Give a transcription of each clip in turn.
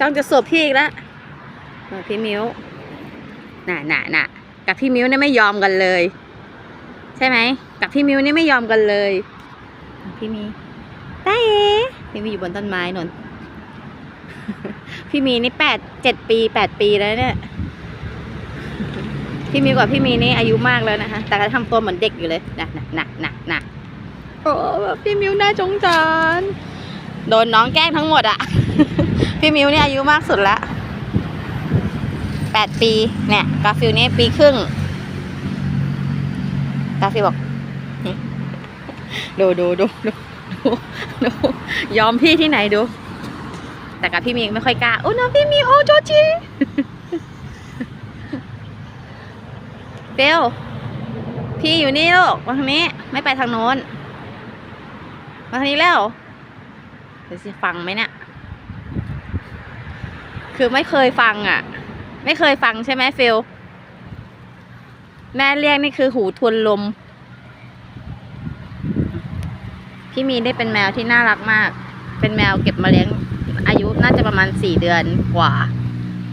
จ้องจะสวบพี่อีกแล้วพี่มิ้วน่ะน่ะน่ะกับพี่มิ้วเนี่ยไม่ยอมกันเลย ใช่ไหมกับพี่มิ้วนี่ไม่ยอมกันเลย พี่มีได้เอพี่มีอยู่บนต้นไม้นนพี่มีนี่แปดเจ็ดปีแปดปีแล้วเนี่ย พี่มีกว่าพี่มีนี่อายุมากแล้วนะคะ แต่ก็ทำตัวเหมือนเด็กอยู่เลยนะนะนะนะนะโอ้พี่มิวน่าจงจานโดนน้องแกล้งทั้งหมดอะ พี่มิวเนี่ยอายุมากสุดละแปดปี เนี่ย กาฟิลนี่ปีครึ่ง กาฟิลบอกดูดูดูดูดูดูยอมพี่ที่ไหนดู แต่กับพี่มิวไม่ค่อยกล้า โอ้น้องพี่มิวโอ้โจจีเบลพี่อยู่นี่ลูกมาทางนี้ ไม่ไปทางโน้น มาทางนี้แล้วเดี๋ยวสิฟังไหมเนี่ย คือไม่เคยฟังอะ ไม่เคยฟังใช่ไหมฟิลแม่เรียกนี่คือหูทวนลม พี่มีได้เป็นแมวที่น่ารักมาก เป็นแมวเก็บมาเลี้ยง อายุน่าจะประมาณสี่เดือนกว่า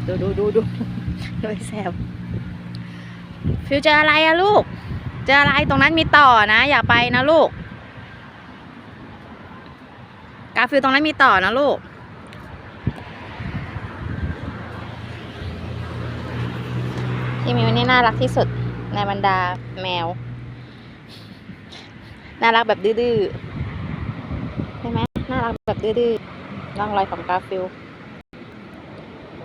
ดูดูดูดูดูแซวฟิวเจออะไรอะลูก เจออะไรตรงนั้นมีต่อนะ อย่าไปนะลูก กาฟิวตรงนั้นมีต่อนะลูก พี่มิวนี่น่ารักที่สุดในบรรดาแมว น่ารักแบบดื้อๆใช่ไหมน่ารักแบบดื้อๆร่องรอยของกาฟิว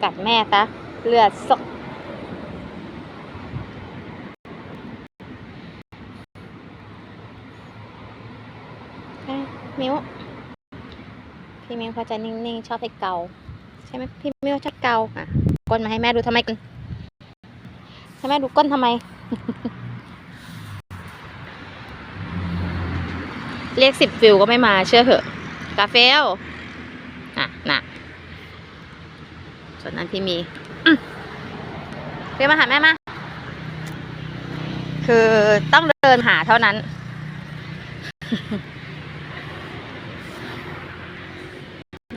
กัดแม่ซะเลือดสกใช่มิวพี่มิวเขาจะนิ่งๆ ชอบให้เกา ใช่ไหมพี่มิวชอบเกาอะก้นมาให้แม่ดูทำไมกัน ให้แม่ดูก้นทำไม เรียกสิบฟิลก็ไม่มาเชื่อเถอะกาเฟลน่ะน่ะส่วนนั้นพี่มีเรียกมาหาแม่มา คือต้องเดินหาเท่านั้น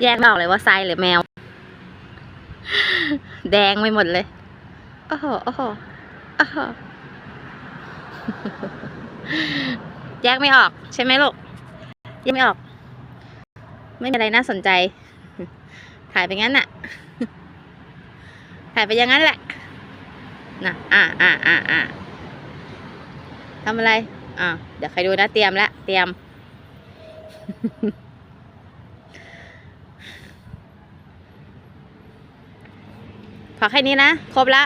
แยกไม่ออกเลยว่าทรายหรือแมว แดงไปหมดเลย โอ้โห โอ้โห แยกไม่ออก ใช่ไหมลูกแยกไม่ออก ไม่มีอะไรน่าสนใจ ถ่ายไปงั้นน่ะ ถ่ายไปอย่างนั้นแหละน่ะอ่าอ่าอ่าอ่าทำอะไร อ่าเดี๋ยวใครดูนะเตรียมละเตรียมพอแค่นี้นะ ครบละ